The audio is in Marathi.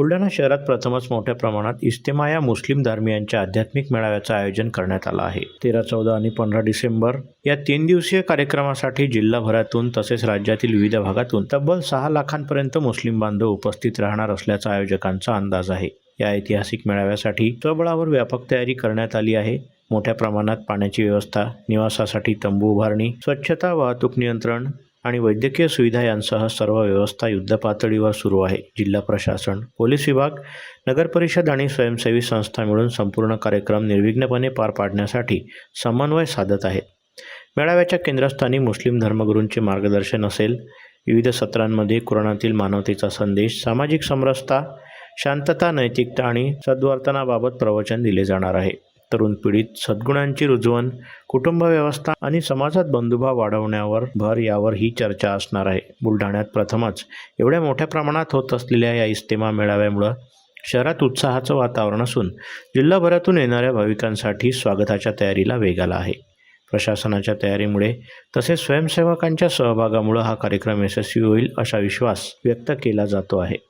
बुलढाणा शहरात प्रथमच मोठ्या प्रमाणात इस्तेमा या मुस्लिम धर्मियांच्या आध्यात्मिक मेळाव्याचं आयोजन करण्यात आलं आहे. तेरा चौदा आणि पंधरा डिसेंबर या तीन दिवसीय कार्यक्रमासाठी जिल्हाभरातून तसेच राज्यातील विविध भागातून तब्बल सहा लाखांपर्यंत मुस्लिम बांधव उपस्थित राहणार असल्याचा आयोजकांचा अंदाज आहे. या ऐतिहासिक मेळाव्यासाठी स्वबळावर व्यापक तयारी करण्यात आली आहे. मोठ्या प्रमाणात पाण्याची व्यवस्था निवासासाठी तंबू उभारणी स्वच्छता वाहतूक नियंत्रण आणि वैद्यकीय सुविधा यांसह सर्व व्यवस्था युद्धपातळीवर सुरू आहे. जिल्हा प्रशासन पोलीस विभाग नगरपरिषद आणि स्वयंसेवी संस्था मिळून संपूर्ण कार्यक्रम निर्विघ्नपणे पार पाडण्यासाठी समन्वय साधत आहेत मेळाव्याच्या केंद्रस्थानी मुस्लिम धर्मगुरूंचे मार्गदर्शन असेल. विविध सत्रांमध्ये कुराणातील मानवतेचा संदेश सामाजिक समरसता शांतता नैतिकता आणि सद्वर्तनाबाबत प्रवचन दिले जाणार आहे. तरुण पिढीत सद्गुणांची रुजवण कुटुंब व्यवस्था आणि समाजात बंधुभाव वाढवण्यावर भर यावर ही चर्चा असणार आहे. बुलढाण्यात प्रथमच एवढ्या मोठ्या प्रमाणात होत असलेल्या या इस्तेमा मेळाव्यामुळं शहरात उत्साहाचं वातावरण असून जिल्हाभरातून येणाऱ्या भाविकांसाठी स्वागताच्या तयारीला वेग आला आहे. प्रशासनाच्या तयारीमुळे तसेच स्वयंसेवकांच्या सहभागामुळं हा कार्यक्रम यशस्वी होईल असा विश्वास व्यक्त केला जातो आहे.